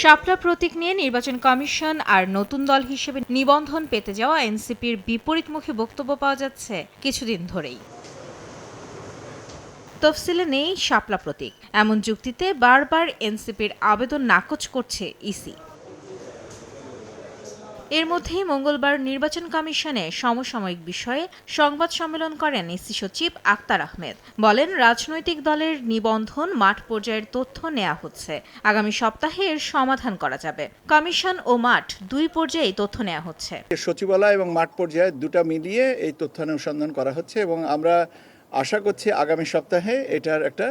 শাপলা প্রতীক নিয়ে নির্বাচন কমিশন আর নতুন দল হিসেবে নিবন্ধন পেতে যাওয়া এনসিপির বিপরীতমুখী বক্তব্য পাওয়া যাচ্ছে কিছুদিন ধরেই। তফসিলে নেই শাপলা প্রতীক। এমন যুক্তিতে বারবার এনসিপির আবেদন নাকচ করছে ইসি। এর মধ্যেই মঙ্গলবার নির্বাচন কমিশনে সমসাময়িক বিষয়ে সংবাদ সম্মেলন করেন ইসি সচিব আক্তার আহমেদ। বলেন, রাজনৈতিক দলের নিবন্ধন মাঠ পর্যায়ের তথ্য নেওয়া হচ্ছে। আগামী সপ্তাহে এর সমাধান করা যাবে। কমিশন ও মাঠ দুই পর্যায়েই তথ্য নেওয়া হচ্ছে। সচিবালয় এবং মাঠ পর্যায়ে দুটা মিলিয়ে এই তথ্য অনুসন্ধান করা হচ্ছে এবং আমরা আশা করছি আগামী সপ্তাহে এটার একটা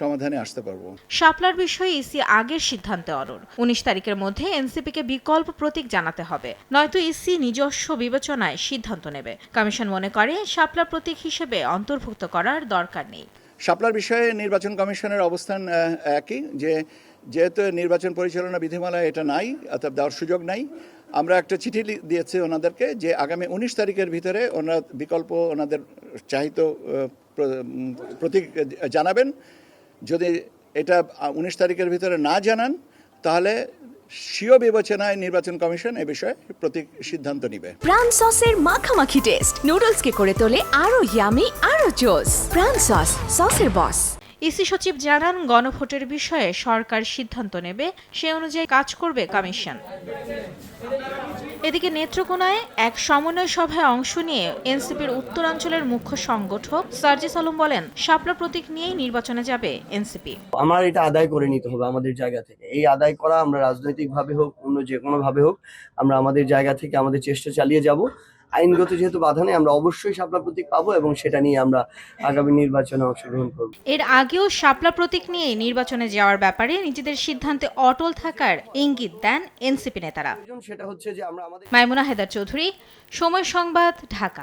সমাধানে আসতে পারব। শাপলার বিষয়ে ইসি আগের সিদ্ধান্তে অনড় উনিশ তারিখের মধ্যে এনসিপিকে বিকল্প প্রতীক জানাতে হবে। নয়তো ইসি নিজস্ব বিবেচনায় সিদ্ধান্ত নেবে। কমিশন মনে করে শাপলা প্রতীক হিসেবে অন্তর্ভুক্ত করার দরকার নেই। শাপলার বিষয়ে নির্বাচন কমিশনের অবস্থান একই যে যেহেতু নির্বাচন পরিচালনা বিধিমালায় এটা নাই অর্থাৎ দেওয়ার সুযোগ নাই আমরা একটা চিঠি দিয়েছি ওনাদেরকে যে আগামী উনিশ তারিখের ভিতরে ওনারা বিকল্প ওনাদের চাহিত প্রতীক জানাবেন। যদি এটা উনিশ তারিখের ভিতরে না জানান, তাহলে স্বীয় বিবেচনায় নির্বাচন কমিশন এ বিষয়ে প্রতীক সিদ্ধান্ত নেবে। প্রাণ সসের মাখামাখি টেস্ট। নুডলসকে করে তোলে আরও ইয়ামি আরও জোস। প্রাণ সস, সসের বস ইসি সচিব জানান, গণভোটের বিষয়ে সরকার সিদ্ধান্ত নেবে, সে অনুযায়ী কাজ করবে কমিশন। এদিকে নেত্রকোনায় এক সমন্বয় সভায় অংশ নিয়ে এনসিপির উত্তরাঞ্চলের মুখ্য সংগঠক সার্জিস আলম বলেন, শাপলা প্রতীক নিয়েই নির্বাচনে যাবে এনসিপি। আমার এটা আদায় করে নিতে হবে আমাদের জায়গা থেকে। এই আদায় করা আমরা রাজনৈতিকভাবে হোক, অন্য যে কোনো ভাবে হোক, আমরা আমাদের জায়গা থেকে আমাদের চেষ্টা চালিয়ে যাব। আইনগত যেহেতু বাধা নেই আমরা অবশ্যই শাপলা প্রতীক পাবো এবং সেটা নিয়ে আমরা আগামী নির্বাচনে অংশগ্রহণ করব। এর আগেও শাপলা প্রতীক নিয়ে নির্বাচনে যাওয়ার ব্যাপারে নিজেদের সিদ্ধান্তে অটল থাকার ইঙ্গিত দেন এনসিপি নেতারা। সেটা হচ্ছে যে আমরা আমাদের মাইমুনা হেদার চৌধুরী সময় সংবাদ ঢাকা।